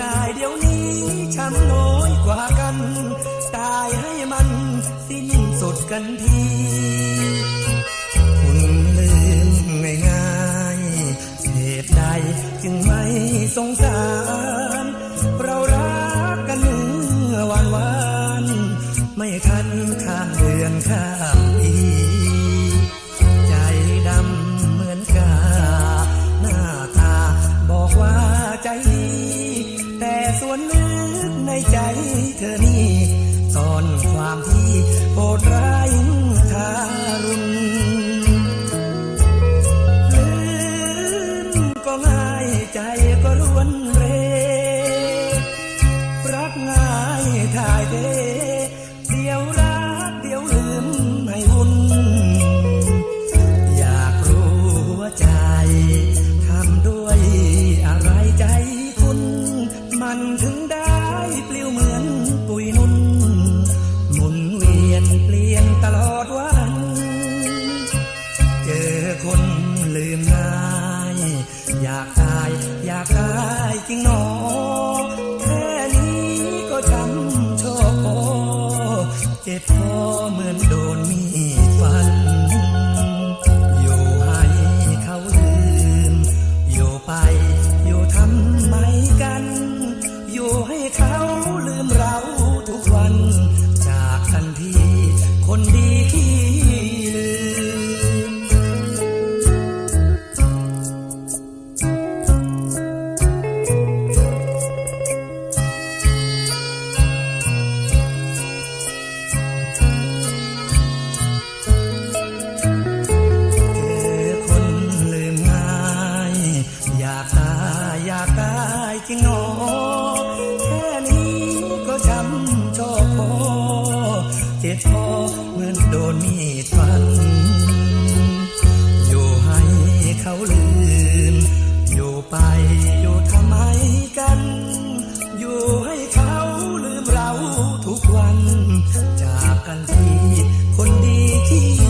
ตายเดี๋ยวนี้ช้ำน้อยกว่ากัน ตายให้มันสิ้นสุดกันทีคุณลืมง่ายง่ายเหตุใดจึงไม่สงสาร เรารักกันเมื่อวานวานไม่ทันข้ามเดือนข้ามปี กในใจเธอนี่ซ่อนความที่โหดร้ายทารุณลืมก็ง่ายใจก็รวนเร รักง่ายถ่ายเทเดียวรักเดียวลืมให้วุ่นอยากรู้ว่าใจทำด้วยอะไรใจคุณ มันถึงได้ปลิวเหมือนปุยนุ่นหมุนเวียนเปลี่ยนตลอดวัน เจอคนลืมง่าย อยากตายอยากตายจริงหนอแค่นี้ก็ช้ำโชคโอเจ็บคอเหมือนโดนมีดฟันอยู่ให้เขาลืมอยู่ไปอยู่ทำไมกัน เขาลืมเราทุกวัน จากทันทีคนดีที่ลืมเจอคนลืมง่าย อยากตายอยากตายจริงหนอ คอเหมือนโดนมีดฟัน อยู่ให้เขาลืม อยู่ไปอยู่ทำไมกัน อยู่ให้เขาลืมเราทุกวัน จากกันที่คนดีที่